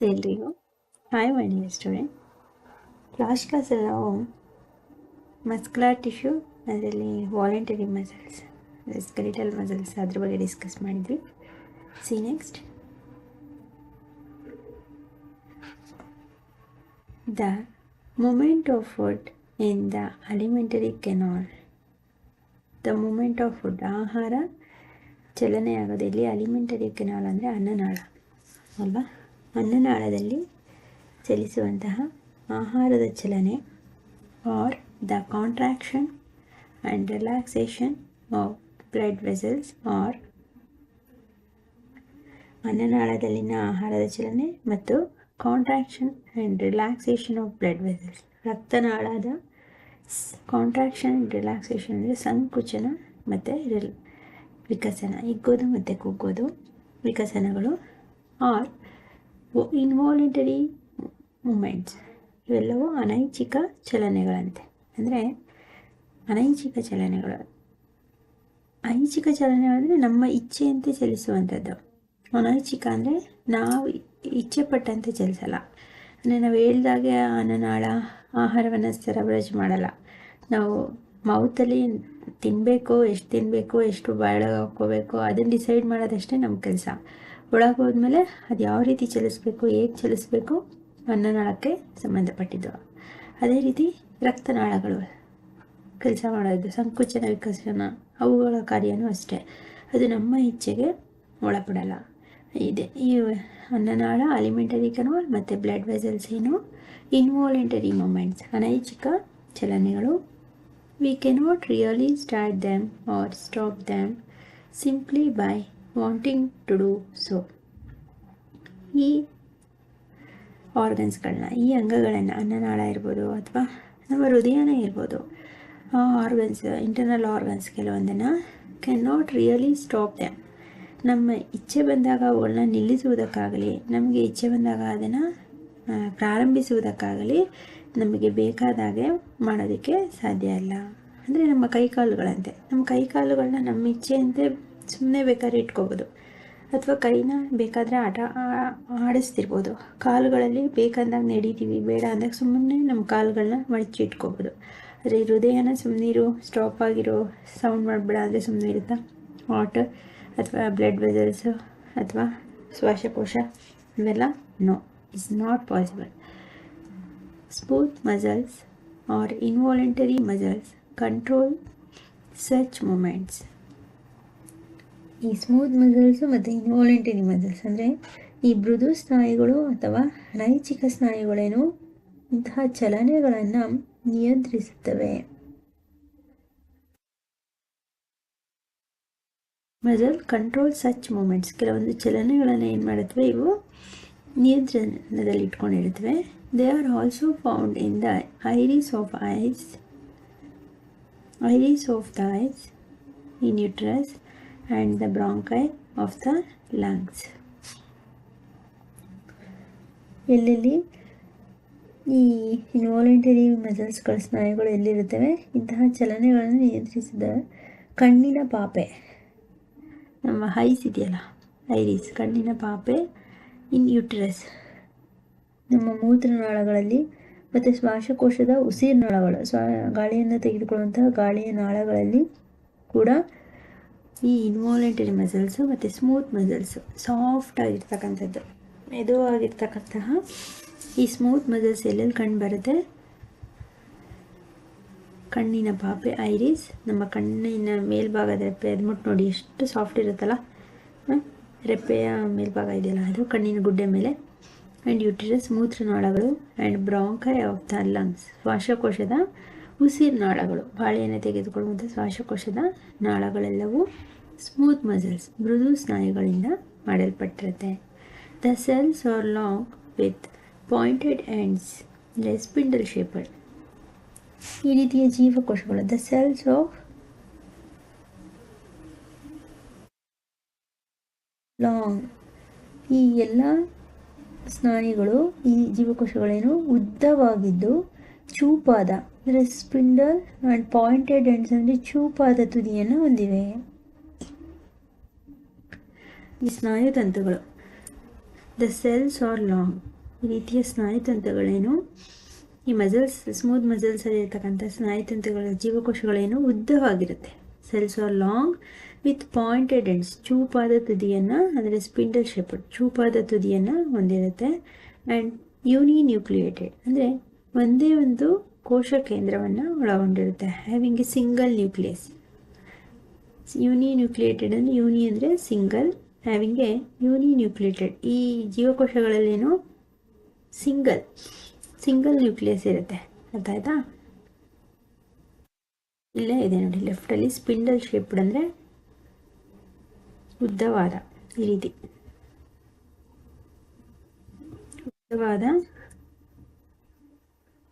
ಎಲ್ರಿಗೂ hi my dear student last ಕ್ಲಾಸಲ್ಲಿ ನಾವು ಮಸ್ಕ್ಯುಲರ್ ಟಿಶ್ಯೂ ಅದರಲ್ಲಿ ವಾಲಂಟರಿ ಮಸಲ್ಸ್ ಸ್ಕೆಲಿಟಲ್ ಮಸಲ್ಸ್ ಅದ್ರ ಬಗ್ಗೆ ಡಿಸ್ಕಸ್ ಮಾಡಿದ್ವಿ. See next the movement of food in the alimentary canal the movement of food ಆಹಾರ ಚಲನೆ ಆಗೋದು ಇಲ್ಲಿ ಅಲಿಮೆಂಟರಿ ಕೆನಾಲ್ ಅಂದರೆ ಅನ್ನನಾಳ ಅಲ್ವಾ? ಅನ್ನನಾಳದಲ್ಲಿ ಚಲಿಸುವಂತಹ ಆಹಾರದ ಚಲನೆ are the contraction and relaxation of blood vessels are ಅನ್ನನಾಳದಲ್ಲಿನ ಆಹಾರದ ಚಲನೆ ಮತ್ತು contraction and relaxation of blood vessels ರಕ್ತನಾಳದ contraction relaxation ಅಂದರೆ ಸಂಕುಚನ ಮತ್ತು ರಿಲ್ ವಿಕಸನ, ಇಗ್ಗೋದು ಮತ್ತು ಕುಗ್ಗೋದು, ವಿಕಸನಗಳು ಆರ್ ಇನ್ವಾಲಂಟರಿ ಮೂಮೆಂಟ್ಸ್ ಇವೆಲ್ಲವೂ ಅನೈಚ್ಛಿಕ ಚಲನೆಗಳಂತೆ. ಅಂದರೆ ಅನೈಚ್ಛಿಕ ಚಲನೆಗಳು. ಐಚ್ಛಿಕ ಚಲನೆಗಳಂದರೆ ನಮ್ಮ ಇಚ್ಛೆಯಂತೆ ಚಲಿಸುವಂಥದ್ದು. ಅನೈಚ್ಛಿಕ ಅಂದರೆ ನಾವು ಇಚ್ಛೆ ಪಟ್ಟಂತೆ ಚಲಿಸಲ್ಲ. ಅಂದರೆ ನಾವು ಹೇಳ್ದಾಗೆ ಅನ್ನನಾಳ ಆಹಾರವನ್ನು ಸರಬರಾಜು ಮಾಡಲ್ಲ. ನಾವು ಮೌತಲ್ಲಿ ತಿನ್ನಬೇಕು ಎಷ್ಟು ತಿನ್ನಬೇಕು ಎಷ್ಟು ಬಾಳೆ ಹಾಕ್ಕೋಬೇಕು, ಅದನ್ನು ಡಿಸೈಡ್ ಮಾಡೋದಷ್ಟೇ ನಮ್ಮ ಕೆಲಸ. ಒಳಗೆ ಹೋದ್ಮೇಲೆ ಅದು ಯಾವ ರೀತಿ ಚಲಿಸ್ಬೇಕು, ಹೇಗೆ ಚಲಿಸ್ಬೇಕು ಅನ್ನನಾಳಕ್ಕೆ ಸಂಬಂಧಪಟ್ಟಿದ್ದು. ಅದೇ ರೀತಿ ರಕ್ತನಾಳಗಳು ಕೆಲಸ ಮಾಡೋದು, ಸಂಕುಚನ ವಿಕಸನ, ಅವುಗಳ ಕಾರ್ಯನೂ ಅಷ್ಟೇ. ಅದು ನಮ್ಮ ಇಚ್ಛೆಗೆ ಒಳಪಡಲ್ಲ. ಇದೆ. ಈ ಅನ್ನನಾಳ, ಅಲಿಮೆಂಟರಿ ಕನಾಲ್ ಮತ್ತು ಬ್ಲಡ್ ವೆಸಲ್ಸ್ ಏನು ಇನ್ವಾಲೆಂಟರಿ ಮೂಮೆಂಟ್ಸ್. ಅನೈಚ್ಛಿಕ ಚಲನೆಗಳು. We cannot really start them or stop them simply by wanting to do so ಈ ಆರ್ಗನ್ಸ್ಗಳನ್ನ ಈ ಅಂಗಗಳನ್ನು ಅನ್ನನಾಳ ಇರ್ಬೋದು ಅಥವಾ ನಮ್ಮ ಹೃದಯನೇ ಇರ್ಬೋದು, ಆ organs internal organs ಕೆಲವೊಂದನ್ನು can not really stop them ನಮ್ಮ ಇಚ್ಛೆ ಬಂದಾಗ ಅವುಗಳನ್ನ ನಿಲ್ಲಿಸುವುದಕ್ಕಾಗಲಿ, ನಮಗೆ ಇಚ್ಛೆ ಬಂದಾಗ ಅದನ್ನು ಪ್ರಾರಂಭಿಸುವುದಕ್ಕಾಗಲಿ ನಮಗೆ ಬೇಕಾದಾಗೆ ಮಾಡೋದಕ್ಕೆ ಸಾಧ್ಯ ಇಲ್ಲ. ಅಂದರೆ ನಮ್ಮ ಕೈಕಾಲುಗಳಂತೆ. ನಮ್ಮ ಕೈಕಾಲುಗಳನ್ನ ನಮ್ಮ ಇಚ್ಛೆಯಂತೆ ಸುಮ್ಮನೆ ಬೇಕಾದ್ರೆ ಇಟ್ಕೋಬೋದು. ಅಥವಾ ಕೈನ ಬೇಕಾದರೆ ಆಟ ಆಡಿಸ್ತಿರ್ಬೋದು. ಕಾಲುಗಳಲ್ಲಿ ಬೇಕಂದಾಗ ನಡೀತೀವಿ, ಬೇಡ ಅಂದಾಗ ಸುಮ್ಮನೆ ನಮ್ಮ ಕಾಲುಗಳನ್ನ ಮಡಚಿ ಇಟ್ಕೋಬೋದು. ಆದರೆ ಹೃದಯನ ಇರೋ ಸ್ಟಾಪ್ ಆಗಿರೋ ಸೌಂಡ್ ಮಾಡಬೇಡ ಅಂದರೆ ಸುಮ್ಮನೆ ಇರುತ್ತಾ? ಹಾಟ್ ಅಥವಾ ಬ್ಲಡ್ ವೆಸಲ್ಸು ಅಥವಾ ಶ್ವಾಸಕೋಶ, ಇವೆಲ್ಲ no is not possible smooth muscles are involuntary muscles control such movements ಈ ಸ್ಮೂತ್ ಮಸಲ್ಸು ಮತ್ತು ಇನ್ವಾಲಂಟರಿ ಮಸಲ್ಸ್ ಅಂದರೆ ಈ ಮೃದು ಸ್ನಾಯುಗಳು ಅಥವಾ ನೈಚ್ಛಿಕ ಸ್ನಾಯುಗಳೇನು ಇಂತಹ ಚಲನೆಗಳನ್ನು ನಿಯಂತ್ರಿಸುತ್ತವೆ. ಮಸಲ್ ಕಂಟ್ರೋಲ್ ಸಚ್ ಮೂಮೆಂಟ್ಸ್ ಕೆಲವೊಂದು ಚಲನೆಗಳನ್ನು ಏನು ಮಾಡುತ್ತವೆ? ಇವು ನಿಯಂತ್ರಣದಲ್ಲಿ ಇಟ್ಕೊಂಡಿರುತ್ತವೆ they are also found in the iris of eyes iris of the eyes in uterus and the bronchi of the lungs. ಎಲ್ಲೆಲ್ಲಿ? ಈ ಇನ್ವಾಲಂಟರಿ ಮಸಲ್ಸ್ಗಳ ಸ್ನಾಯುಗಳು ಎಲ್ಲಿರುತ್ತವೆ? ಇಂತಹ ಚಲನೆಗಳನ್ನು ನಿಯಂತ್ರಿಸಿದ್ದಾವೆ ಕಣ್ಣಿನ ಪಾಪೆ. ನಮ್ಮ ಹೈಸ್ ಇದೆಯಲ್ಲ ಐರಿಸ್ ಕಣ್ಣಿನ ಪಾಪೆ ಇನ್ ಯುಟ್ರಸ್ ನಮ್ಮ ಮೂತ್ರನಾಳಗಳಲ್ಲಿ ಮತ್ತು ಶ್ವಾಸಕೋಶದ ಉಸಿರುನಾಳಗಳು ಸ್ವಾ ಗಾಳಿಯನ್ನು ತೆಗೆದುಕೊಳ್ಳುವಂತಹ ಗಾಳಿಯ ನಾಳಗಳಲ್ಲಿ ಕೂಡ ಈ ಇನ್ವಾಲೆಂಟರಿ ಮಸಲ್ಸು ಮತ್ತು ಸ್ಮೂತ್ ಮಸಲ್ಸು ಸಾಫ್ಟಾಗಿರ್ತಕ್ಕಂಥದ್ದು ಮೆದುವಾಗಿರ್ತಕ್ಕಂತಹ ಈ ಸ್ಮೂತ್ ಮಸಲ್ಸ್ ಎಲ್ಲೆಲ್ಲಿ ಕಂಡು ಬರುತ್ತೆ? ಕಣ್ಣಿನ ಪಾಪೆ ಐರಿಸ್ ನಮ್ಮ ಕಣ್ಣಿನ ಮೇಲ್ಭಾಗದ ರೆಪ್ಪೆ, ಅದು ಮುಟ್ಟು ನೋಡಿ ಎಷ್ಟು ಸಾಫ್ಟ್ ಇರುತ್ತಲ್ಲ? ರೆಪ್ಪೆಯ ಮೇಲ್ಭಾಗ ಇದೆಯಲ್ಲ, ಅದು ಕಣ್ಣಿನ ಗುಡ್ಡೆ ಮೇಲೆ. And uterus ಮೂತ್ರನಾಳಗಳು and bronchi of the lungs ಶ್ವಾಸಕೋಶದ ಉಸಿರುನಾಳಗಳು ಬಾಳೆಯನ್ನು ತೆಗೆದುಕೊಳ್ಳುವಂಥ ಶ್ವಾಸಕೋಶದ ನಾಳಗಳೆಲ್ಲವೂ ಸ್ಮೂತ್ ಮಸಲ್ಸ್ ಮೃದು ಸ್ನಾಯುಗಳಿಂದ ಮಾಡಲ್ಪಟ್ಟಿರುತ್ತೆ. The cells are long with pointed ends spindle shaped ಈ ರೀತಿಯ ಜೀವಕೋಶಗಳು ದ ಸೆಲ್ಸ್ ಆಫ್ ಲಾಂಗ್ ಈ ಎಲ್ಲ ಸ್ನಾಯುಗಳು, ಈ ಜೀವಕೋಶಗಳೇನು ಉದ್ದವಾಗಿದ್ದು ಚೂಪಾದ ಅಂದರೆ ಸ್ಪಿಂಡಲ್ ಆ್ಯಂಡ್ ಪಾಯಿಂಟೆಡ್ ಎಂಡ್ಸ್ ಅಂದರೆ ಚೂಪಾದ ತುದಿಯನ್ನು ಹೊಂದಿವೆ. ಈ ಸ್ನಾಯುತಂತುಗಳು. ದ ಸೆಲ್ಸ್ ಆರ್ ಲಾಂಗ್ ಈ ರೀತಿಯ ಸ್ನಾಯುತಂತುಗಳೇನು? ಈ ಮಸಲ್ಸ್ ಸ್ಮೂತ್ ಮಸಲ್ಸಲ್ಲಿ ಇರ್ತಕ್ಕಂಥ ಸ್ನಾಯುತಂತುಗಳ ಜೀವಕೋಶಗಳೇನು? ಉದ್ದವಾಗಿರುತ್ತೆ. Cells are long with pointed ends ಚೂಪಾದ ತುದಿಯನ್ನು, ಅಂದರೆ ಸ್ಪಿಂಡಲ್ ಶೇಪ್ ಚೂಪಾದ ತುದಿಯನ್ನು ಹೊಂದಿರುತ್ತೆ. ಆ್ಯಂಡ್ ಯೂನಿ ನ್ಯೂಕ್ಲಿಯೇಟೆಡ್ ಅಂದರೆ ಒಂದೇ ಒಂದು ಕೋಶ ಕೇಂದ್ರವನ್ನು ಒಳಗೊಂಡಿರುತ್ತೆ. Having a single nucleus uninucleated ಅಂದರೆ ಯೂನಿ ಅಂದರೆ single having a uninucleated ಈ ಜೀವಕೋಶಗಳಲ್ಲೇನು? ಸಿಂಗಲ್ ಸಿಂಗಲ್ ನ್ಯೂಕ್ಲಿಯಸ್ ಇರುತ್ತೆ. ಅರ್ಥ ಆಯ್ತಾ ಇಲ್ಲೇ ಇದೆ ನೋಡಿ. ಲೆಫ್ಟಲ್ಲಿ ಸ್ಪಿಂಡಲ್ ಶೇಪ್ಡ್ ಅಂದರೆ ಉದ್ದವಾದ ಈ ರೀತಿ. ಉದ್ದವಾದ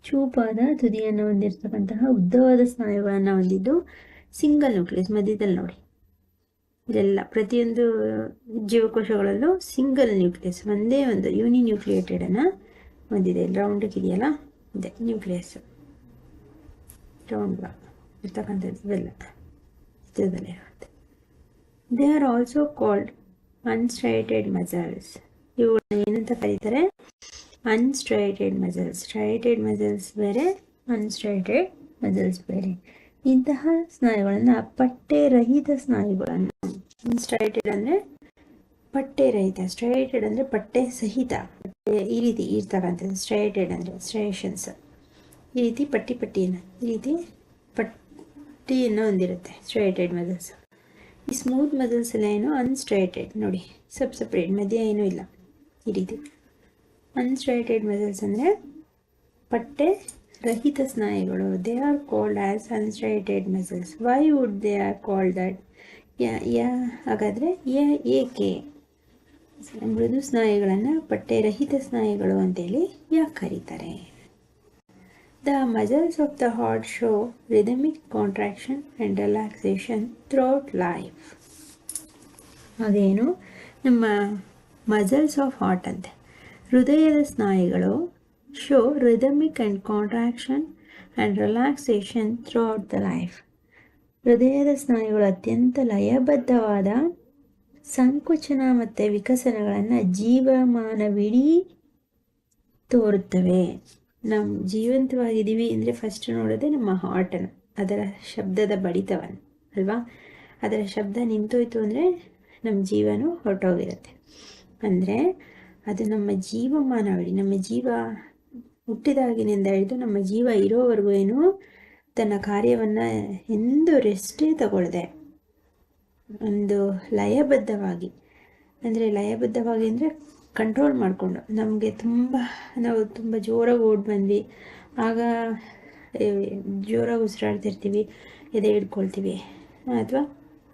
ಚೂಪಾದ ತುದಿಯನ್ನು ಹೊಂದಿರತಕ್ಕಂತಹ ಉದ್ದವಾದ ಸ್ನಾಯುಗಳನ್ನು ಹೊಂದಿದ್ದು ಸಿಂಗಲ್ ನ್ಯೂಕ್ಲಿಯಸ್ ಮಧ್ಯದಲ್ಲಿ ನೋಡಿ. ಇದೆಲ್ಲ ಪ್ರತಿಯೊಂದು ಜೀವಕೋಶಗಳಲ್ಲೂ ಸಿಂಗಲ್ ನ್ಯೂಕ್ಲಿಯಸ್, ಒಂದೇ ಒಂದು ಯೂನಿ ನ್ಯೂಕ್ಲಿಯೇಟೆಡನ್ನು ಹೊಂದಿದೆ ರೌಂಡಿಗೆ ಇದೆಯಲ್ಲ? ಇದೆ, ನ್ಯೂಕ್ಲಿಯಸ್. ರೌಂಡ್ ಇರ್ತಕ್ಕಂಥದ್ದು ಇವೆಲ್ಲ. ಚಿತ್ರದಲ್ಲಿ ಇರುತ್ತೆ. They are also called unstriated muscles ಇವುಗಳನ್ನ ಏನಂತ ಕರೀತಾರೆ? ಅನ್ಸ್ಟ್ರೈಟೆಡ್ ಮಸಲ್ಸ್ ಸ್ಟ್ರೈಟೆಡ್ ಮಸಲ್ಸ್ ಬೇರೆ ಅನ್ಸ್ಟ್ರೈಟೆಡ್ ಮಸಲ್ಸ್ ಬೇರೆ. ಇಂತಹ ಸ್ನಾಯುಗಳನ್ನು ಪಟ್ಟೆ ರಹಿತ ಸ್ನಾಯುಗಳನ್ನು. ಅನ್ಸ್ಟ್ರೈಟೆಡ್ ಅಂದರೆ ಪಟ್ಟೆ ರಹಿತ ಸ್ಟ್ರೈಟೆಡ್ ಅಂದರೆ ಪಟ್ಟೆ ಸಹಿತ. ಪಟ್ಟೆ ಈ ರೀತಿ ಇರ್ತಕ್ಕಂಥದ್ದು ಸ್ಟ್ರೈಟೆಡ್ ಅಂದರೆ ಸ್ಟ್ರೈಷನ್ಸ್ ಈ ರೀತಿ ಪಟ್ಟಿ ಪಟ್ಟಿಯನ್ನು, ಈ ರೀತಿ ಪಟ್ಟಿಯನ್ನು ಹೊಂದಿರುತ್ತೆ ಸ್ಟ್ರೈಟೆಡ್ ಮಸಲ್ಸ್ ಈ ಸ್ಮೂತ್ ಮಸಲ್ಸ್ ಎಲ್ಲ ಏನು ಅನ್ಸ್ಟ್ರೈಟೆಡ್ ನೋಡಿ ಸಪ್ ಸಪ್ರೇಟ್ ಮಧ್ಯ ಏನೂ ಇಲ್ಲ ಈ ರೀತಿ. ಅನ್ಸ್ಟ್ರೈಟೆಡ್ ಮಸಲ್ಸ್ ಅಂದರೆ ಪಟ್ಟೆ ರಹಿತ ಸ್ನಾಯುಗಳು. They are called as unstriated muscles why would they are called that ಯಾ ಯಾ, ಹಾಗಾದರೆ ಏಕೆ? ಮೃದು ಸ್ನಾಯುಗಳನ್ನು ಪಟ್ಟೆ ರಹಿತ ಸ್ನಾಯುಗಳು ಅಂತೇಳಿ ಯಾಕೆ ಕರೀತಾರೆ? The muscles of the heart show rhythmic contraction and relaxation throughout life ಅದೇನು? ನಮ್ಮ ಮಸಲ್ಸ್ ಆಫ್ ಹಾರ್ಟ್ ಅಂತೆ. ಹೃದಯದ ಸ್ನಾಯುಗಳು show rhythmic and contraction and relaxation throughout the life ಹೃದಯದ ಸ್ನಾಯುಗಳು ಅತ್ಯಂತ ಲಯಬದ್ಧವಾದ ಸಂಕುಚನ ಮತ್ತು ವಿಕಸನಗಳನ್ನು ಜೀವಮಾನವಿಡೀ ತೋರುತ್ತವೆ. ನಾವು ಜೀವಂತವಾಗಿದ್ದೀವಿ ಅಂದರೆ ಫಸ್ಟ್ ನೋಡೋದೇ ನಮ್ಮ ಹಾರ್ಟನ್ನು ಅದರ ಶಬ್ದದ ಬಡಿತವನ್ನು, ಅಲ್ವಾ? ಅದರ ಶಬ್ದ ನಿಂತೋಯ್ತು ಅಂದರೆ ನಮ್ಮ ಜೀವನ ಹೊರಟೋಗಿರುತ್ತೆ. ಅಂದರೆ ಅದು ನಮ್ಮ ಜೀವಮಾನವಳಿ ನಮ್ಮ ಜೀವ ಹುಟ್ಟಿದಾಗಿನಿಂದ ಹಿಡಿದು ನಮ್ಮ ಜೀವ ಇರೋವರೆಗೂ ಏನು ತನ್ನ ಕಾರ್ಯವನ್ನು ಎಂದು ರೆಸ್ಟೇ ತಗೊಳ್ಳದೆ ಒಂದು ಲಯಬದ್ಧವಾಗಿ. ಅಂದರೆ ಲಯಬದ್ಧವಾಗಿ ಅಂದರೆ ಕಂಟ್ರೋಲ್ ಮಾಡಿಕೊಂಡು. ನಮಗೆ ತುಂಬ, ನಾವು ತುಂಬ ಜೋರಾಗಿ ಓಡಿ ಬಂದ್ವಿ. ಆಗ ಜೋರಾಗಿ ಉಸಿರಾಡ್ತಿರ್ತೀವಿ, ಎದೆ ಹಿಡ್ಕೊಳ್ತೀವಿ. ಅಥವಾ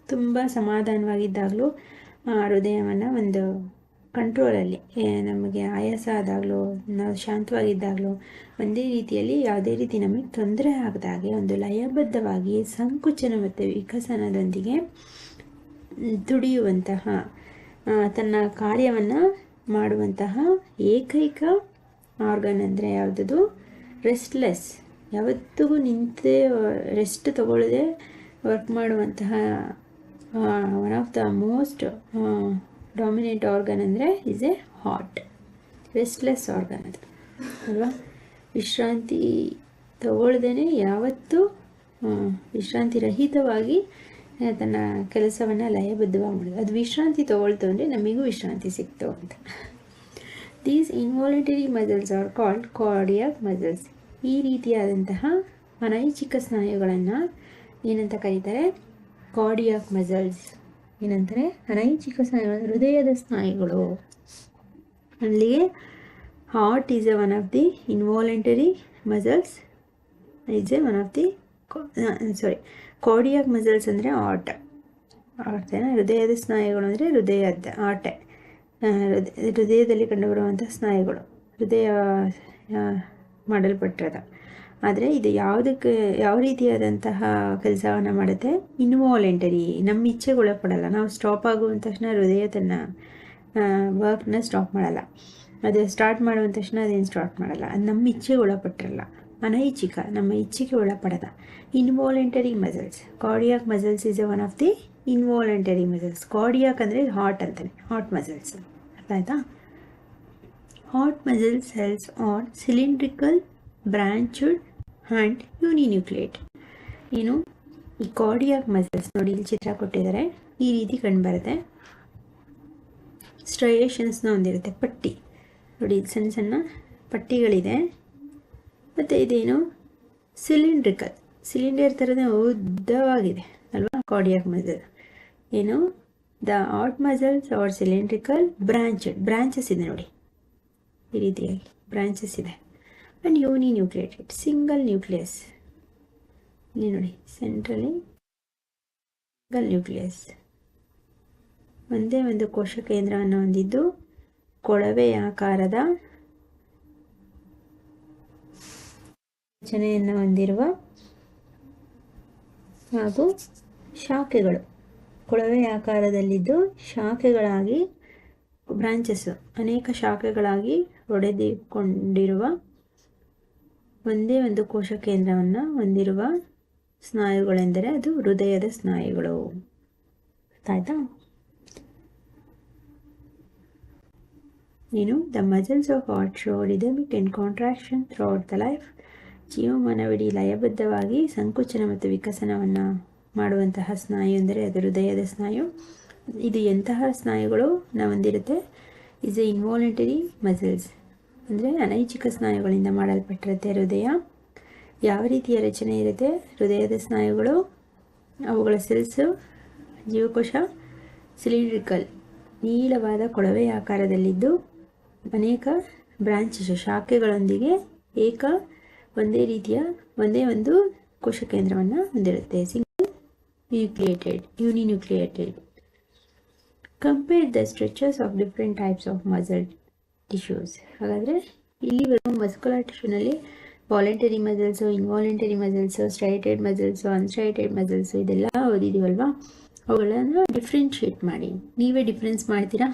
ತುಂಬ ಸಮಾಧಾನವಾಗಿದ್ದಾಗಲೂ ಹೃದಯವನ್ನು ಒಂದು ಕಂಟ್ರೋಲಲ್ಲಿ ನಮಗೆ ಆಯಾಸ ಆದಾಗಲೂ ನಾವು ಶಾಂತವಾಗಿದ್ದಾಗಲೂ, ಒಂದೇ ರೀತಿಯಲ್ಲಿ ಯಾವುದೇ ರೀತಿ ನಮಗೆ ತೊಂದರೆ ಆಗದಾಗೆ ಒಂದು ಲಯಬದ್ಧವಾಗಿ ಸಂಕುಚನ ಮತ್ತು ವಿಕಸನದೊಂದಿಗೆ ದುಡಿಯುವಂತಹ ತನ್ನ ಕಾರ್ಯವನ್ನು ಮಾಡುವಂತಹ ಏಕೈಕ ಆರ್ಗನ್ ಅಂದರೆ ಯಾವುದದು? ರೆಸ್ಟ್ಲೆಸ್ ಯಾವತ್ತಿಗೂ ನಿಂತೇ ರೆಸ್ಟ್ ತಗೊಳ್ಳದೆ ವರ್ಕ್ ಮಾಡುವಂತಹ one of the most dominate organ ಅಂದರೆ is a heart restless organ ಅದು. ಅಲ್ವಾ? ವಿಶ್ರಾಂತಿ ತಗೊಳ್ದೇ ಯಾವತ್ತೂ ವಿಶ್ರಾಂತಿ ರಹಿತವಾಗಿ ತನ್ನ ಕೆಲಸವನ್ನು ಲಯಬದ್ಧವಾಗಿ ಮಾಡೋದು ಅದು ವಿಶ್ರಾಂತಿ ತಗೊಳ್ತು ಅಂದರೆ ನಮಗೂ ವಿಶ್ರಾಂತಿ ಸಿಕ್ತು ಅಂತ. These involuntary muscles are called cardiac muscles ಈ ರೀತಿಯಾದಂತಹ ಅನೈಚ್ಛಿಕ ಸ್ನಾಯುಗಳನ್ನು ಏನಂತ ಕರೀತಾರೆ? ಕಾರ್ಡಿಯಾಕ್ ಮಸಲ್ಸ್ ಏನಂತಾರೆ? ಅನೈಚ್ಛಿಕ ಸ್ನಾಯುಗಳು, ಹೃದಯದ ಸ್ನಾಯುಗಳು. ಅಲ್ಲಿಗೆ heart is a one of the involuntary muscles is a one of the sorry cardiac muscles ಅಂದರೆ ಆರ್ಟ್ ಆರ್ಟೇನ ಹೃದಯದ ಸ್ನಾಯುಗಳು ಅಂದರೆ ಹೃದಯದ ಆಟೆ ಹೃದಯ, ಹೃದಯದಲ್ಲಿ ಕಂಡುಬರುವಂಥ ಸ್ನಾಯುಗಳು. ಹೃದಯ ಮಾಡಲ್ಪಟ್ಟದ. ಆದರೆ ಇದು ಯಾವುದಕ್ಕೆ ಯಾವ ರೀತಿಯಾದಂತಹ ಕೆಲಸವನ್ನು ಮಾಡುತ್ತೆ? ಇನ್ವಾಲೆಂಟರಿ ನಮ್ಮ ಇಚ್ಛೆಗೆ ಒಳಪಡಲ್ಲ ನಾವು ಸ್ಟಾಪ್ ಆಗುವಂಥ ತಕ್ಷಣ ಹೃದಯ ತನ್ನ ವರ್ಕ್ನ ಸ್ಟಾಪ್ ಮಾಡಲ್ಲ. ಅದು ಸ್ಟಾರ್ಟ್ ಮಾಡುವಂಥ ತಕ್ಷಣ ಅದೇನು ಸ್ಟಾರ್ಟ್ ಮಾಡಲ್ಲ. ಅದು ನಮ್ಮ ಇಚ್ಛೆಗೆ ಒಳಪಟ್ಟಿರಲ್ಲ ಅನೈಚ್ಛಿಕ, ನಮ್ಮ ಇಚ್ಛೆಗೆ ಒಳಪಡದ. Involuntary muscles cardiac muscles is a one of the involuntary muscles cardiac ಅಂದರೆ ಹಾರ್ಟ್ ಅಂತಾನೆ. ಹಾರ್ಟ್ ಮಸಲ್ಸ್ ಅರ್ಥ ಆಯ್ತಾ? Heart muscle cells are cylindrical branched and uninucleate ಏನು ಈ ಕಾರ್ಡಿಯಾಕ್ ಮಸಲ್ಸ್ ನೋಡಿ ಇಲ್ಲಿ ಚಿತ್ರ ಕೊಟ್ಟಿದ್ದಾರೆ. ಈ ರೀತಿ ಕಂಡುಬರುತ್ತೆ ಸ್ಟ್ರೈಯೇಷನ್ಸ್ನ ಹೊಂದಿರುತ್ತೆ ಪಟ್ಟಿ. ನೋಡಿ ಇಲ್ಲಿ ಸಣ್ಣ ಸಣ್ಣ ಪಟ್ಟಿಗಳಿದೆ. ಮತ್ತು ಇದೇನು? ಸಿಲಿಂಡ್ರಿಕಲ್ ಸಿಲಿಂಡರ್ ಥರದ ಉದ್ದವಾಗಿದೆ, ಅಲ್ವಾ? ಕಾರ್ಡಿಯಾಕ್ ಮಸಲ್ ಏನು? The heart muscles are cylindrical branch branches ಇದೆ ನೋಡಿ. ಈ ರೀತಿಯಾಗಿ ಬ್ರಾಂಚಸ್ ಇದೆ. And uninucleated single nucleus ಇಲ್ಲಿ ನೋಡಿ ಸೆಂಟ್ರಲಿ ಸಿಂಗಲ್ ನ್ಯೂಕ್ಲಿಯಸ್ ಒಂದೇ ಒಂದು ಕೋಶ ಕೇಂದ್ರವನ್ನು ಹೊಂದಿದ್ದು ಕೊಳವೆಯಾಕಾರದ ರಚನೆಯನ್ನು ಹೊಂದಿರುವ ಹಾಗೂ ಶಾಖೆಗಳು. ಕೊಳವೆ ಆಕಾರದಲ್ಲಿದ್ದು ಶಾಖೆಗಳಾಗಿ ಬ್ರಾಂಚಸ್ಸು ಅನೇಕ ಶಾಖೆಗಳಾಗಿ ಒಡೆದುಕೊಂಡಿರುವ ಒಂದೇ ಒಂದು ಕೋಶ ಕೇಂದ್ರವನ್ನು ಹೊಂದಿರುವ ಸ್ನಾಯುಗಳೆಂದರೆ ಅದು ಹೃದಯದ ಸ್ನಾಯುಗಳು. ಆಯಿತಾ ನೀನು the muscles of heart show rhythmic and contraction throughout the life ಜೀವಮಾನವಿಡೀ ಲಯಬದ್ಧವಾಗಿ ಸಂಕುಚನ ಮತ್ತು ವಿಕಸನವನ್ನು ಮಾಡುವಂತಹ ಸ್ನಾಯು ಅಂದರೆ ಅದು ಹೃದಯದ ಸ್ನಾಯು. ಇದು ಎಂತಹ ಸ್ನಾಯುಗಳು ಹೊಂದಿರುತ್ತೆ? ಇಸ್ ಎ ಇನ್ವಾಲಂಟರಿ ಮಸಲ್ಸ್ ಅಂದರೆ ಅನೈಚ್ಛಿಕ ಸ್ನಾಯುಗಳಿಂದ ಮಾಡಲ್ಪಟ್ಟಿರುತ್ತೆ ಹೃದಯ. ಯಾವ ರೀತಿಯ ರಚನೆ ಇರುತ್ತೆ? ಹೃದಯದ ಸ್ನಾಯುಗಳು, ಅವುಗಳ ಸೆಲ್ಸು, ಜೀವಕೋಶ, ಸಿಲಿಂಡ್ರಿಕಲ್ ನೀಳವಾದ ಕೊಳವೆ ಆಕಾರದಲ್ಲಿದ್ದು ಅನೇಕ ಬ್ರಾಂಚಸ್ ಶಾಖೆಗಳೊಂದಿಗೆ ಏಕ ಒಂದೇ ರೀತಿಯ ಒಂದೇ ಒಂದು ಕೋಶ ಕೇಂದ್ರವನ್ನು ಹೊಂದಿರುತ್ತೆ. Single nucleated uninucleated compare the structures of different types of muscle tissues ಹಾಗಾದರೆ ಇಲ್ಲಿ muscular ಟಿಶ್ಯೂನಲ್ಲಿ voluntary muscles involuntary muscles striated muscles unstriated muscles ಇದೆಲ್ಲ ಓದಿದ್ದೀವಲ್ವಾ ಅವುಗಳನ್ನು ಡಿಫ್ರೆನ್ಷಿಯೇಟ್ ಮಾಡಿ. ನೀವೇ ಡಿಫ್ರೆನ್ಸ್ ಮಾಡ್ತೀರಾ?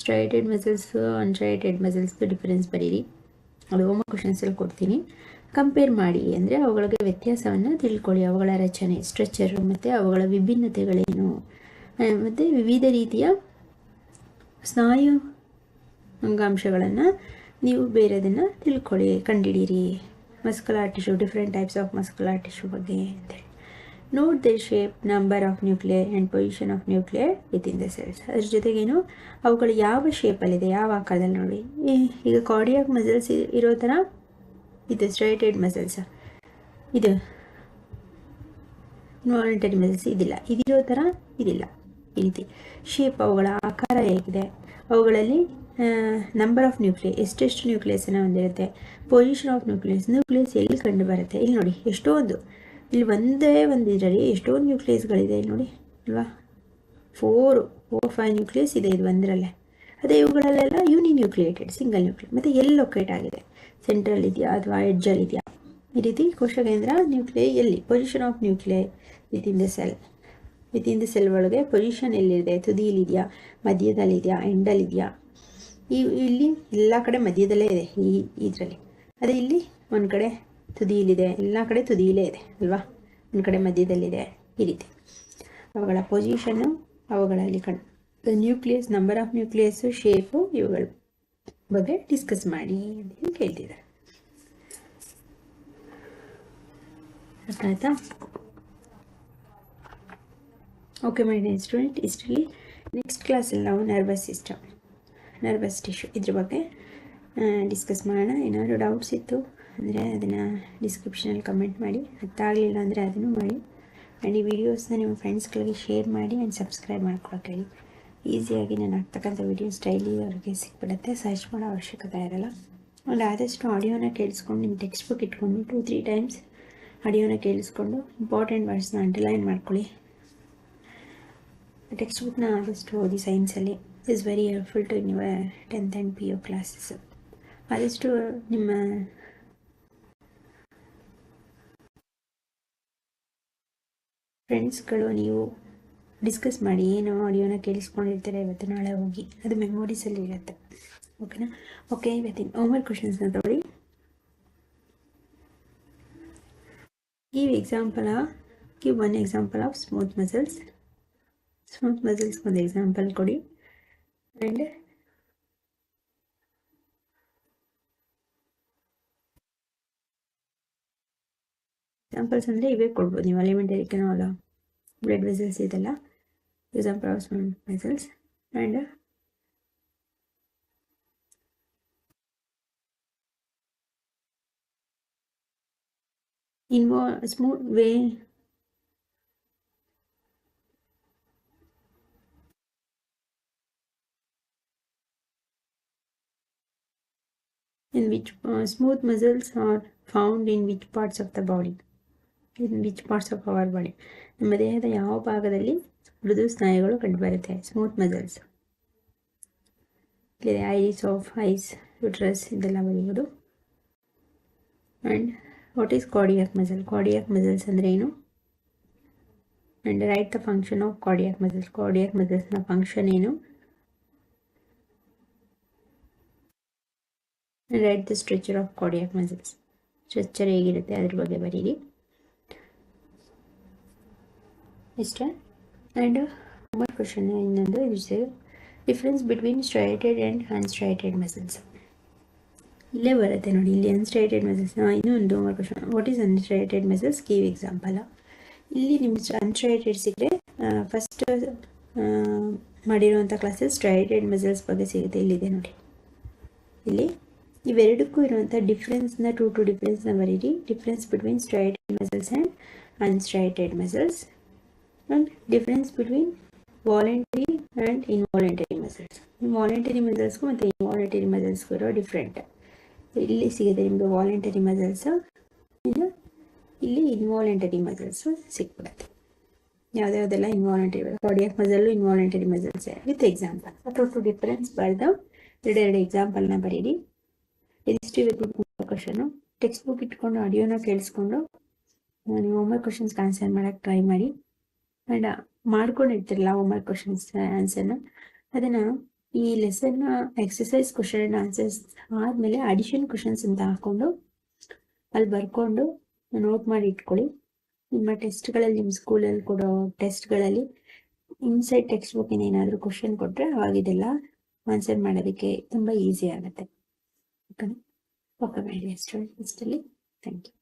ಸ್ಟ್ರೈಟೆಡ್ ಮಸಲ್ಸು ಅನ್ಸ್ಟ್ರೈಟೆಡ್ ಮಸಲ್ಸ್ದು ಡಿಫ್ರೆನ್ಸ್ ಬರೀರಿ. ಅದು ಹೋಮ ಕ್ವಶನ್ಸಲ್ಲಿ ಕೊಡ್ತೀನಿ. ಕಂಪೇರ್ ಮಾಡಿ. ಅಂದರೆ ಅವುಗಳಿಗೆ ವ್ಯತ್ಯಾಸವನ್ನು ತಿಳ್ಕೊಳ್ಳಿ. ಅವುಗಳ ರಚನೆ ಸ್ಟ್ರಕ್ಚರು ಮತ್ತು ಅವುಗಳ ವಿಭಿನ್ನತೆಗಳೇನು? ಮತ್ತು ವಿವಿಧ ರೀತಿಯ ಸ್ನಾಯು ಅಂಗಾಂಶಗಳನ್ನು ನೀವು ಬೇರೆದನ್ನು ತಿಳ್ಕೊಳ್ಳಿ, ಕಂಡಿಡೀರಿ. Muscular tissue different types of muscular tissue ಬಗ್ಗೆ ಅಂತೇಳಿ note the shape number of nuclear and position of nuclear within the cells ಅದ್ರ ಜೊತೆಗೇನು, ಅವುಗಳು ಯಾವ ಶೇಪಲ್ಲಿದೆ ಯಾವ ಆಕಾರದಲ್ಲಿ ನೋಡಿ. ಈಗ ಕಾರ್ಡಿಯಾಕ್ ಮಸಲ್ಸ್ ಇರೋ ಥರ ಇದು ಸ್ಟ್ರೈಟೆಡ್ ಮಸಲ್ಸ್ ಇದು ಇನ್ವಾಲಂಟರಿ ಮಸಲ್ಸ್ ಇದಿಲ್ಲ. ಇದಿರೋ ಥರ ಇದಿಲ್ಲ. ಈ ರೀತಿ. ಶೇಪ್ ಅವುಗಳ ಆಕಾರ ಹೇಗಿದೆ. ಅವುಗಳಲ್ಲಿ ನಂಬರ್ ಆಫ್ ನ್ಯೂಕ್ಲಿಯಸ್ ಎಷ್ಟೆಷ್ಟು ನ್ಯೂಕ್ಲಿಯಸನ್ನು ಹೊಂದಿರುತ್ತೆ ಪೊಸಿಷನ್ ಆಫ್ ನ್ಯೂಕ್ಲಿಯಸ್ ನ್ಯೂಕ್ಲಿಯಸ್ ಎಲ್ಲಿ ಕಂಡು ಬರುತ್ತೆ, ಇಲ್ಲಿ ನೋಡಿ, ಎಷ್ಟೊಂದು. ಇಲ್ಲಿ ಒಂದೇ ಒಂದು ಇದರಲ್ಲಿ ಎಷ್ಟೊಂದು ನ್ಯೂಕ್ಲಿಯಸ್ಗಳಿದೆ ಇಲ್ಲಿ ನೋಡಿ, ಅಲ್ವಾ? ಫೋರು ಫೋರ್ ಫೈವ್ ನ್ಯೂಕ್ಲಿಯಸ್ ಇದೆ ಇದು ಒಂದರಲ್ಲೇ. ಅದೇ ಇವುಗಳಲ್ಲೆಲ್ಲ ಯೂನಿ ನ್ಯೂಕ್ಲಿಯೇಟೆಡ್ ಸಿಂಗಲ್ ನ್ಯೂಕ್ಲಿಯಸ್ ಮತ್ತು ಎಲ್ಲಿ ಲೊಕೇಟ್ ಆಗಿದೆ? ಸೆಂಟ್ರಲ್ ಇದೆಯಾ ಅಥವಾ ಎಡ್ಜಲ್ಲಿ ಇದೆಯಾ? ಈ ರೀತಿ ಕೋಶಕೇಂದ್ರ ನ್ಯೂಕ್ಲಿಯ ಎಲ್ಲಿ? Position of nuclei within the cell within the cell ಒಳಗೆ ಪೊಸಿಷನ್ ಎಲ್ಲಿದೆ? ತುದಿಯಲ್ಲಿದೆಯಾ? ಮಧ್ಯದಲ್ಲಿದೆಯಾ? ಎಂಡಲ್ಲಿದೆಯಾ ಈ ಇಲ್ಲಿ ಎಲ್ಲ ಕಡೆ ಮಧ್ಯದಲ್ಲೇ ಇದೆ, ಈ ಇದರಲ್ಲಿ. ಅದೇ ಇಲ್ಲಿ ಒಂದು ಕಡೆ ತುದಿಯಲ್ಲಿದೆ, ಎಲ್ಲ ಕಡೆ ತುದಿಯಲ್ಲೇ ಇದೆ, ಅಲ್ವಾ? ಒಂದು ಕಡೆ ಮಧ್ಯದಲ್ಲಿದೆ ಈ ರೀತಿ. ಅವುಗಳ ಪೊಸಿಷನ್ನು ಅವುಗಳಲ್ಲಿ ಕಣ್ nucleus number of nucleus shape ಇವುಗಳ ಬಗ್ಗೆ ಡಿಸ್ಕಸ್ ಮಾಡಿ ಅಂತ ಕೇಳ್ತಿದ್ದಾರೆ. ಆಯ್ತಾ? ಓಕೆ ಮೈ ಸ್ಟೂಡೆಂಟ್ ಇಷ್ಟರಲ್ಲಿ ನೆಕ್ಸ್ಟ್ ಕ್ಲಾಸಲ್ಲಿ ನಾವು ನರ್ವಸ್ ಸಿಸ್ಟಮ್ ನರ್ವಸ್ ಟಿಶ್ಯೂ ಇದ್ರ ಬಗ್ಗೆ ಡಿಸ್ಕಸ್ ಮಾಡೋಣ. ಏನಾದರೂ ಡೌಟ್ಸ್ ಇತ್ತು ಅಂದರೆ ಅದನ್ನು ಡಿಸ್ಕ್ರಿಪ್ಷನಲ್ಲಿ ಕಮೆಂಟ್ ಮಾಡಿ. ಅರ್ಥಾಗಲಿಲ್ಲ ಅಂದರೆ ಅದನ್ನು ಮಾಡಿ. ಆ್ಯಂಡ್ ಈ ವಿಡಿಯೋಸ್ನ ನಿಮ್ಮ ಫ್ರೆಂಡ್ಸ್ಗಳಿಗೆ ಶೇರ್ ಮಾಡಿ ಆ್ಯಂಡ್ ಸಬ್ಸ್ಕ್ರೈಬ್ ಮಾಡ್ಕೊಳಕ್ಕೆ ಹೇಳಿ. ಈಸಿಯಾಗಿ ನಾನು ಹಾಕ್ತಕ್ಕಂಥ ವೀಡಿಯೋಸ್ ಡೈಲಿ ಅವ್ರಿಗೆ ಸಿಕ್ಬಿಡುತ್ತೆ. ಸರ್ಚ್ ಮಾಡೋ ಅವಶ್ಯಕತೆ ಇರಲ್ಲ. ಆ್ಯಂಡ್ ಆದಷ್ಟು ಆಡಿಯೋನ ಕೇಳಿಸ್ಕೊಂಡು ನಿಮ್ಮ ಟೆಕ್ಸ್ಟ್ ಬುಕ್ ಇಟ್ಕೊಂಡು ಟೂ ತ್ರೀ ಟೈಮ್ಸ್ ಆಡಿಯೋನ ಕೇಳಿಸ್ಕೊಂಡು ಇಂಪಾರ್ಟೆಂಟ್ ವರ್ಡ್ಸ್ನ ಅಂಡರ್ಲೈನ್ ಮಾಡ್ಕೊಳ್ಳಿ. ಟೆಕ್ಸ್ಟ್ ಬುಕ್ನ ಆದಷ್ಟು ಓದಿ ಸೈನ್ಸಲ್ಲಿ ಇಸ್ ವೆರಿ ಹೆಲ್ಪ್ಫುಲ್ ಟು ನಿಮ್ಮ tenth and P U classes ಆದಷ್ಟು ನಿಮ್ಮ ಫ್ರೆಂಡ್ಸ್ಗಳು ನೀವು ಡಿಸ್ಕಸ್ ಮಾಡಿ, ಏನು ಆಡಿಯೋನ ಕೇಳಿಸ್ಕೊಂಡಿರ್ತಾರೆ, ಇವತ್ತು ನಾಳೆ ಹೋಗಿ. ಅದು ಮೆಮೊರೀಸಲ್ಲಿ ಇರುತ್ತೆ. ಓಕೆನಾ ಓಕೆ ಇವತ್ತಿನ ಹೋಮ್ವರ್ಕ್ ಕ್ವಶನ್ಸ್ನ ತಗೊಳ್ಳಿ. Give example give one example of smooth muscles smooth muscles ಒಂದು ಎಕ್ಸಾಂಪಲ್ ಕೊಡಿ. and ಎಕ್ಸಾಂಪಲ್ಸ್ ಅಂದರೆ ಇವೇ ಕೊಡ್ಬೋದು ನೀವು ಅಲಿಮೆಂಟರಿ ಕೆನೋಲ ಬ್ಲಡ್ ವೆಸಲ್ಸ್ ಇದೆಲ್ಲ. ಯೂಸ್ ಆಫ್ ಪ್ರಾಸ್ಮೆಂಟ್ vessels and ಇನ್ವಾ smooth way in which uh, smooth muscles are found in which parts of the body? In which parts of our body? ನಮ್ಮ ದೇಹದ ಯಾವ ಭಾಗದಲ್ಲಿ ಮೃದು ಸ್ನಾಯುಗಳು ಕಂಡುಬರುತ್ತೆ? ಸ್ಮೂತ್ ಮಸಲ್ಸ್ ಇಲ್ಲಿದೆ ಐಸ್ ಆಫ್ ಐಸ್ ಯುಟ್ರಸ್ ಇದೆಲ್ಲ ಬರೆಯುವುದು and what is cardiac muscle cardiac muscles ಅಂದರೆ ಏನು? And write the function of cardiac muscles cardiac ಮಸಲ್ಸ್ನ function ಏನು? Write the structure of cardiac muscles structure ಹೇಗಿರುತ್ತೆ ಅದ್ರ ಬಗ್ಗೆ ಬರೀರಿ. ಇಷ್ಟೇ ಆ್ಯಂಡ್ ಮೂರ್ ಕ್ವಶನ್ ಇನ್ನೊಂದು. Is difference between striated and unstriated muscles ಇಲ್ಲೇ ಬರುತ್ತೆ ನೋಡಿ, ಇಲ್ಲಿ ಅನ್ಸ್ಟ್ರೈಟೆಡ್ ಮಸಲ್ಸ್ ಇನ್ನೂ ಒಂದು ಮೂರು question what is unstriated muscles give example ಇಲ್ಲಿ ನಿಮ್ಮ ಅನ್ಸ್ಟ್ರೈಟೆಡ್ ಸಿಕ್ಕರೆ ಫಸ್ಟ್ ಮಾಡಿರುವಂಥ ಕ್ಲಾಸಸ್ ಸ್ಟ್ರೈಟೆಡ್ ಮಸಲ್ಸ್ ಬಗ್ಗೆ ಸಿಗುತ್ತೆ. ಇಲ್ಲಿದೆ ನೋಡಿ. ಇಲ್ಲಿ. ಇವೆರಡಕ್ಕೂ ಇರುವಂಥ ಡಿಫ್ರೆನ್ಸ್ನ ಟು ಟು ಡಿಫ್ರೆನ್ಸ್ನ ಬರೀರಿ. Difference between striated muscles and unstriated muscles and difference between voluntary and involuntary muscles voluntary ಮಸಲ್ಸ್ಗೂ ಮತ್ತು ಇನ್ವಾಲಂಟರಿ ಮಸಲ್ಸ್ಗೂ ಇರೋ ಡಿಫ್ರೆಂಟ್ ಇಲ್ಲಿ ಸಿಗುತ್ತೆ ನಿಮಗೆ ವಾಲಂಟರಿ ಮಸಲ್ಸು ಇನ್ನು ಇಲ್ಲಿ ಇನ್ವಾಲಂಟರಿ ಮಸಲ್ಸು ಸಿಕ್ಬಿಡುತ್ತೆ. ಯಾವುದ್ಯಾವುದೆಲ್ಲ involuntary cardiac muscle involuntary muscles with example two two difference ಬರೆದು, ಎರಡೆರಡು ಎಕ್ಸಾಂಪಲ್ನ ಬರೀರಿ. ಎದಿಷ್ಟು ಇವತ್ತು ಕ್ವಶನ್ ಟೆಕ್ಸ್ಟ್ ಬುಕ್ ಇಟ್ಕೊಂಡು ಆಡಿಯೋನ ಕೇಳಿಸ್ಕೊಂಡು ನೀವು ಹೋಮ್ವರ್ಕ್ ಕ್ವಶನ್ಸ್ ಆನ್ಸರ್ ಮಾಡೋಕ್ಕೆ ಟ್ರೈ ಮಾಡಿ. ಆ್ಯಂಡ್ ಮಾಡ್ಕೊಂಡಿರ್ತಿರಲ್ಲ ಹೋಮ್ವರ್ಕ್ ಕ್ವಶನ್ಸ್ ಆನ್ಸರ್ನ ಅದನ್ನು ಈ ಲೆಸನ್ನ ಎಕ್ಸಸೈಸ್ ಕ್ವಶನ್ ಆನ್ಸರ್ಸ್ ಆದಮೇಲೆ ಅಡಿಷನ್ ಕ್ವಶನ್ಸ್ ಅಂತ ಹಾಕೊಂಡು, ಅಲ್ಲಿ ಬರ್ಕೊಂಡು ನೋಟ್ ಮಾಡಿ ಇಟ್ಕೊಳ್ಳಿ. ನಿಮ್ಮ ಟೆಸ್ಟ್ಗಳಲ್ಲಿ ನಿಮ್ಮ ಸ್ಕೂಲಲ್ಲಿ ಕೊಡೋ ಟೆಸ್ಟ್ಗಳಲ್ಲಿ ಇನ್ಸೈಡ್ ಟೆಕ್ಸ್ಟ್ ಬುಕ್ಕಿನ ಏನಾದರೂ ಕ್ವಶನ್ ಕೊಟ್ಟರೆ ಅವಾಗ ಇದೆಲ್ಲ ಆನ್ಸರ್ ಮಾಡೋದಕ್ಕೆ ತುಂಬ ಈಸಿ ಆಗುತ್ತೆ. ಓಕೆ ಓಕೆ ಮಾಡಿ ಅಷ್ಟು ಇಷ್ಟಲ್ಲಿ ಥ್ಯಾಂಕ್ ಯು